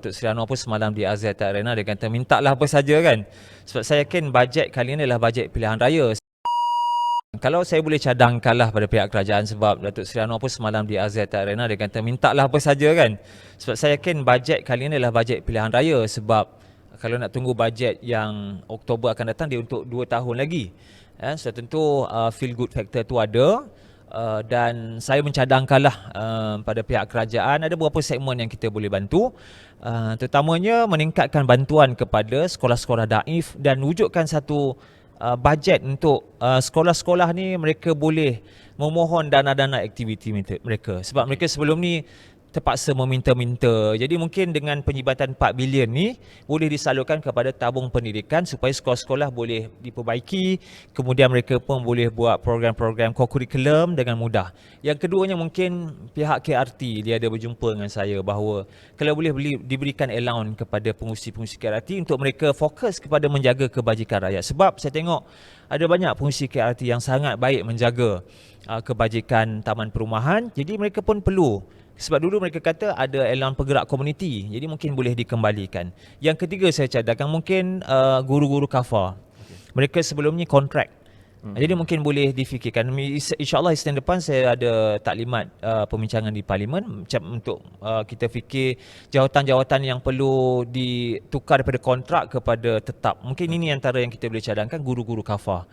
Datuk Seri Anwar pun semalam di Aziata Arena dia kata minta lah apa saja kan. Sebab saya yakin bajet kali ini adalah bajet pilihan raya. Kalau saya boleh cadangkanlah pada pihak kerajaan sebab Datuk Seri Anwar pun semalam di Aziata Arena dia kata minta lah apa saja kan. Sebab saya yakin bajet kali ini adalah bajet pilihan raya sebab kalau nak tunggu bajet yang Oktober akan datang dia untuk 2 tahun lagi. Ya, so tentu uh, feel good factor tu ada. Uh, dan saya mencadangkanlah uh, pada pihak kerajaan ada beberapa segmen yang kita boleh bantu. Uh, terutamanya meningkatkan bantuan kepada sekolah-sekolah daif dan wujudkan satu uh, bajet untuk uh, sekolah-sekolah ni mereka boleh memohon dana-dana aktiviti mereka. Sebab mereka sebelum ni terpaksa meminta-minta. Jadi mungkin dengan penyibatan 4 bilion ni boleh disalurkan kepada tabung pendidikan supaya sekolah-sekolah boleh diperbaiki, kemudian mereka pun boleh buat program-program co-curriculum dengan mudah. Yang keduanya mungkin pihak KRT dia ada berjumpa dengan saya bahawa kalau boleh beli, diberikan allowance kepada pengusi-pengusi KRT untuk mereka fokus kepada menjaga kebajikan rakyat. Sebab saya tengok ada banyak pengusi KRT yang sangat baik menjaga uh, kebajikan taman perumahan. Jadi mereka pun perlu sebab dulu mereka kata ada elan penggerak komuniti. Jadi mungkin boleh dikembalikan. Yang ketiga saya cadangkan mungkin uh, guru-guru kafa. Okay. Mereka sebelum ni kontrak. Hmm. Jadi mungkin boleh difikirkan. InsyaAllah Isnin depan saya ada taklimat uh, perbincangan di parlimen macam untuk uh, kita fikir jawatan-jawatan yang perlu ditukar daripada kontrak kepada tetap. Mungkin ini antara yang kita boleh cadangkan guru-guru kafa.